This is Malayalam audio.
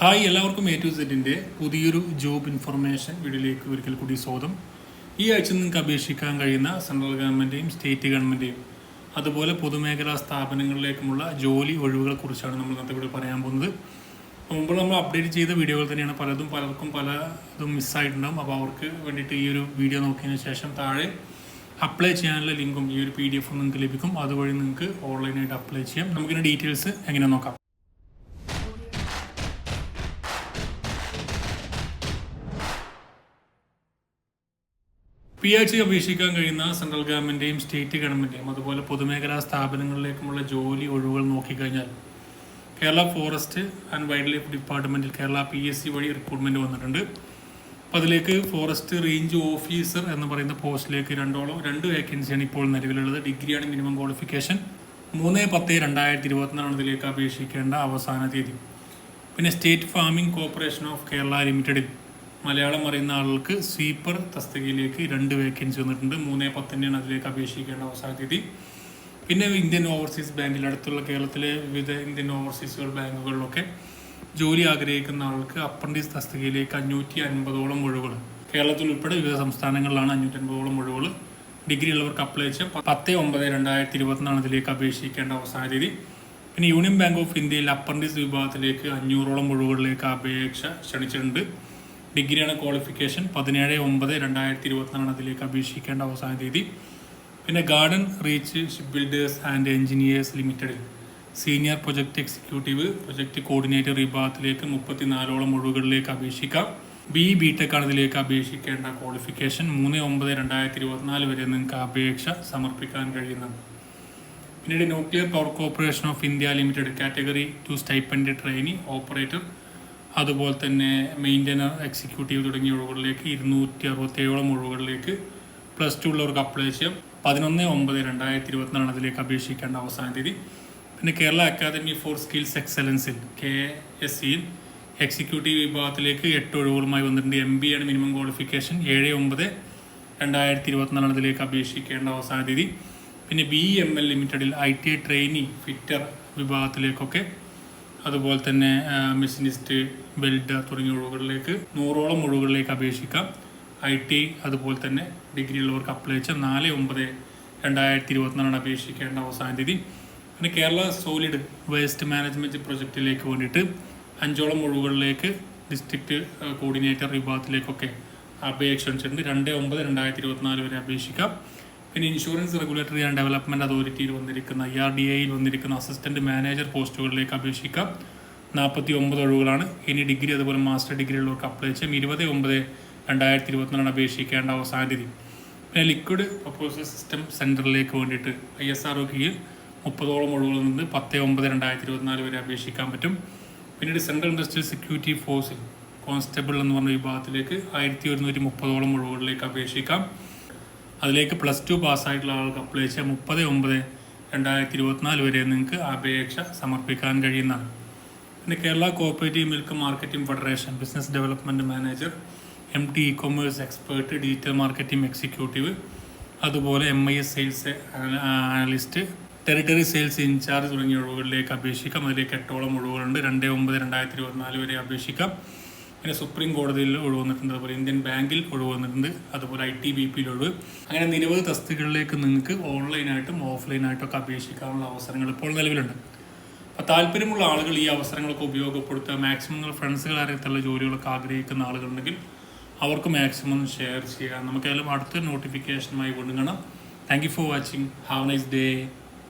ഹായ് എല്ലാവർക്കും എ ടു സെറ്റിന്റെ പുതിയൊരു ജോബ് ഇൻഫർമേഷൻ വീഡിയോയിലേക്ക് ഒരിക്കൽ കൂടി സ്വാഗതം. ഈ ആഴ്ച നിങ്ങൾക്ക് അപേക്ഷിക്കാൻ കഴിയുന്ന സെൻട്രൽ ഗവൺമെന്റെയും സ്റ്റേറ്റ് ഗവൺമെന്റെയും അതുപോലെ പൊതുമേഖലാ സ്ഥാപനങ്ങളിലേക്കുമുള്ള ജോലി ഒഴിവുകളെക്കുറിച്ചാണ് നമ്മൾ ഇന്നത്തെ ഇവിടെ പറയാൻ പോകുന്നത്. മുമ്പ് നമ്മൾ അപ്ഡേറ്റ് ചെയ്ത വീഡിയോകൾ തന്നെയാണ് പലതും പലർക്കും പലതും മിസ്സായിട്ടുണ്ടാകും അപ്പോൾ അവർക്ക് വേണ്ടിയിട്ട് ഈ ഒരു വീഡിയോ നോക്കിയതിന് ശേഷം താഴെ അപ്ലൈ ചെയ്യാനുള്ള ലിങ്കും ഈ ഒരു പി ഡി എഫും നിങ്ങൾക്ക് ലഭിക്കും. അതുവഴി നിങ്ങൾക്ക് ഓൺലൈനായിട്ട് അപ്ലൈ ചെയ്യാം. നമുക്കിതിന്റെ ഡീറ്റെയിൽസ് എങ്ങനെ നോക്കാം. പി എച്ച് അപേക്ഷിക്കാൻ കഴിയുന്ന സെൻട്രൽ ഗവൺമെന്റെയും സ്റ്റേറ്റ് ഗവൺമെന്റെയും അതുപോലെ പൊതുമേഖലാ സ്ഥാപനങ്ങളിലേക്കുമുള്ള ജോലി ഒഴിവുകൾ നോക്കിക്കഴിഞ്ഞാൽ Kerala forest and wild life ഡിപ്പാർട്ട്മെന്റിൽ കേരള പി എസ് സി വഴി റിക്രൂട്ട്മെന്റ് വന്നിട്ടുണ്ട്. അപ്പോൾ അതിലേക്ക് ഫോറസ്റ്റ് റേഞ്ച് ഓഫീസർ എന്ന് പറയുന്ന പോസ്റ്റിലേക്ക് രണ്ടോളം രണ്ട് വേക്കൻസിയാണ് ഇപ്പോൾ നിലവിലുള്ളത്. ഡിഗ്രിയാണ് മിനിമം ക്വാളിഫിക്കേഷൻ മൂന്ന് പത്ത് രണ്ടായിരത്തി ഇരുപത്തിനാലാണ് ഇതിലേക്ക് അപേക്ഷിക്കേണ്ട അവസാന തീയതി. പിന്നെ state farming corporation of Kerala ലിമിറ്റഡിൽ മലയാളം അറിയുന്ന ആളുകൾക്ക് സ്വീപ്പർ തസ്തികയിലേക്ക് രണ്ട് വേക്കൻസി വന്നിട്ടുണ്ട്. മൂന്ന് പത്തിന്റെയാണ് അതിലേക്ക് അപേക്ഷിക്കേണ്ട അവസാന തീയതി പിന്നെ ഇന്ത്യൻ ഓവർസീസ് ബാങ്കിൽ അടുത്തുള്ള കേരളത്തിലെ വിവിധ ഇന്ത്യൻ ഓവർസീസുകൾ ബാങ്കുകളിലൊക്കെ ജോലി ആഗ്രഹിക്കുന്ന ആൾക്ക് അപ്രന്റീസ് തസ്തികയിലേക്ക് അഞ്ഞൂറ്റി അൻപതോളം ഒഴിവുകൾ. കേരളത്തിൽ ഉൾപ്പെടെ വിവിധ സംസ്ഥാനങ്ങളിലാണ് അഞ്ഞൂറ്റി അൻപതോളം ഒഴിവുകൾ. ഡിഗ്രി ഉള്ളവർക്ക് അപ്ലൈ ചെയ്യാം. പത്ത് ഒമ്പത് രണ്ടായിരത്തി ഇരുപത്തിനാണ് ഇതിലേക്ക് അപേക്ഷിക്കേണ്ട അവസാന തീയതി പിന്നെ യൂണിയൻ ബാങ്ക് ഓഫ് ഇന്ത്യയിൽ അപ്രന്റീസ് വിഭാഗത്തിലേക്ക് അഞ്ഞൂറോളം ഒഴിവുകളിലേക്ക് അപേക്ഷ ക്ഷണിച്ചിട്ടുണ്ട്. ഡിഗ്രിയാണ് ക്വാളിഫിക്കേഷൻ. പതിനേഴ് ഒമ്പത് രണ്ടായിരത്തി ഇരുപത്തിനാലാണ് അതിലേക്ക് അപേക്ഷിക്കേണ്ട അവസാന തീയതി. പിന്നെ garden reach ship builders and engineers ലിമിറ്റഡിൽ senior project executive project coordinator വിഭാഗത്തിലേക്ക് മുപ്പത്തിനാലോളം ഒഴിവുകളിലേക്ക് അപേക്ഷിക്കാം. ബി ബി ടെക് ആണ് ഇതിലേക്ക് അപേക്ഷിക്കേണ്ട ക്വാളിഫിക്കേഷൻ. മൂന്ന് ഒമ്പത് രണ്ടായിരത്തി ഇരുപത്തിനാല് വരെ നിങ്ങൾക്ക് അപേക്ഷ സമർപ്പിക്കാൻ കഴിയുന്നത് പിന്നീട് nuclear power corporation of India limited category two stipend trainee operator. അതുപോലെ തന്നെ മെയിന്റനർ എക്സിക്യൂട്ടീവ് തുടങ്ങിയ ഒഴിവുകളിലേക്ക് ഇരുന്നൂറ്റി അറുപത്തേഴോളം ഒഴിവുകളിലേക്ക് പ്ലസ് ടു ഉള്ളവർക്ക് അപ്ലൈ ചെയ്യാം. പതിനൊന്ന് ഒമ്പത് രണ്ടായിരത്തി ഇരുപത്തിനാലാണ് അതിലേക്ക് അപേക്ഷിക്കേണ്ട അവസാന തീയതി. പിന്നെ കേരള അക്കാദമി ഫോർ സ്കിൽസ് എക്സലൻസിൽ കെ എസ് സിയിൽ എക്സിക്യൂട്ടീവ് വിഭാഗത്തിലേക്ക് എട്ട് ഒഴിവുകളുമായി വന്നിട്ടുണ്ട്. എം ബി ആണ് മിനിമം ക്വാളിഫിക്കേഷൻ. ഏഴ് ഒമ്പത് രണ്ടായിരത്തി ഇരുപത്തിനാലാണ് അതിലേക്ക് അപേക്ഷിക്കേണ്ട അവസാന തീയതി. പിന്നെ ബി എം എൽ ലിമിറ്റഡിൽ I T I trainee fitter വിഭാഗത്തിലേക്കൊക്കെ അതുപോലെ തന്നെ മെഷീനിസ്റ്റ് വെൽഡർ തുടങ്ങിയ ഒഴിവുകളിലേക്ക് നൂറോളം ഒഴിവുകളിലേക്ക് അപേക്ഷിക്കാം. ഐ ടി അതുപോലെ തന്നെ ഡിഗ്രി ഉള്ളവർക്ക് അപ്ലൈ വെച്ച നാല് ഒമ്പത് രണ്ടായിരത്തി ഇരുപത്തിനാലാണ് അപേക്ഷിക്കേണ്ട അവസാന തീയതി. പിന്നെ കേരള സോളിഡ് വേസ്റ്റ് മാനേജ്മെന്റ് പ്രൊജക്റ്റിലേക്ക് വേണ്ടിയിട്ട് അഞ്ചോളം ഒഴിവുകളിലേക്ക് ഡിസ്ട്രിക്ട് കോർഡിനേറ്റർ വിഭാഗത്തിലേക്കൊക്കെ അപേക്ഷ വെച്ചിട്ടുണ്ട് രണ്ട് ഒമ്പത് രണ്ടായിരത്തി ഇരുപത്തിനാല് വരെ അപേക്ഷിക്കാം. പിന്നെ ഇൻഷുറൻസ് റെഗുലേറ്ററി ആൻഡ് ഡെവലപ്മെന്റ് അതോറിറ്റിയിൽ വന്നിരിക്കുന്ന ഇ ആർ ഡി എയിൽ വന്നിരിക്കുന്ന അസിസ്റ്റന്റ് മാനേജർ പോസ്റ്റുകളിലേക്ക് അപേക്ഷിക്കാം. നാൽപ്പത്തി ഒമ്പത് ഒഴിവുകളാണ്. ഇനി ഡിഗ്രി അതുപോലെ മാസ്റ്റർ ഡിഗ്രി ഉള്ളവർക്ക് അപ്ലൈ ചെയ്യാം. ഇരുപത് ഒമ്പത് രണ്ടായിരത്തി ഇരുപത്തിനാലാണ് അപേക്ഷിക്കേണ്ട അവസാന തീയതി. പിന്നെ ലിക്വിഡ് പ്രപ്പോസൽ സിസ്റ്റം സെന്ററിലേക്ക് വേണ്ടിയിട്ട് ഐ എസ് ആർ ഒ കീഴിൽ മുപ്പതോളം ഒഴിവുകളിൽ നിന്ന് പത്ത് ഒമ്പത് രണ്ടായിരത്തി ഇരുപത്തിനാല് വരെ അപേക്ഷിക്കാൻ പറ്റും. പിന്നീട് സെൻട്രൽ ഇൻഡസ്ട്രിയൽ സെക്യൂരിറ്റി ഫോഴ്സിൽ കോൺസ്റ്റബിൾ എന്ന് പറഞ്ഞ വിഭാഗത്തിലേക്ക് ആയിരത്തി ഒരുന്നൂറ്റി മുപ്പതോളം ഒഴിവുകളിലേക്ക് അപേക്ഷിക്കാം. അതിലേക്ക് പ്ലസ് ടു പാസ്സായിട്ടുള്ള ആൾക്ക് അപ്ലൈ ചെയ്യാം മുപ്പത് ഒമ്പത് രണ്ടായിരത്തി ഇരുപത്തിനാല് വരെ നിങ്ങൾക്ക് അപേക്ഷ സമർപ്പിക്കാൻ കഴിയുന്നതാണ്. പിന്നെ Kerala cooperative milk marketing federation business development manager M T e commerce expert digital marketing executive അതുപോലെ M I S sales analyst territory sales incharge തുടങ്ങിയ ഒഴിവുകളിലേക്ക് അപേക്ഷിക്കാം. അതിലേക്ക് എട്ടോളം ഒഴിവുകളുണ്ട്. രണ്ട് ഒമ്പത് രണ്ടായിരത്തി ഇരുപത്തിനാല് വരെ അപേക്ഷിക്കാം. പിന്നെ സുപ്രീം കോടതിയിൽ ഒഴിവ് വന്നിട്ടുണ്ട് അതുപോലെ ഇന്ത്യൻ ബാങ്കിൽ ഒഴിവ് വന്നിട്ടുണ്ട് അതുപോലെ ഐ ടി ബി പിയിൽ ഒഴിവ് അങ്ങനെ നിരവധി തസ്തികകളിലേക്ക് നിങ്ങൾക്ക് ഓൺലൈനായിട്ടും ഓഫ്ലൈനായിട്ടും ഒക്കെ അപേക്ഷിക്കാനുള്ള അവസരങ്ങൾ ഇപ്പോൾ നിലവിലുണ്ട്. അപ്പോൾ താല്പര്യമുള്ള ആളുകൾ ഈ അവസരങ്ങളൊക്കെ ഉപയോഗപ്പെടുത്തുക മാക്സിമം നിങ്ങൾ ഫ്രണ്ട്സുകൾ അറിയത്തുള്ള ജോലികളൊക്കെ ആഗ്രഹിക്കുന്ന ആളുകളുണ്ടെങ്കിൽ അവർക്ക് മാക്സിമം ഷെയർ ചെയ്യുക. നമുക്കേതായാലും അടുത്ത നോട്ടിഫിക്കേഷനുമായി വീണ്ടും കാണാം. Thank you for watching have nice day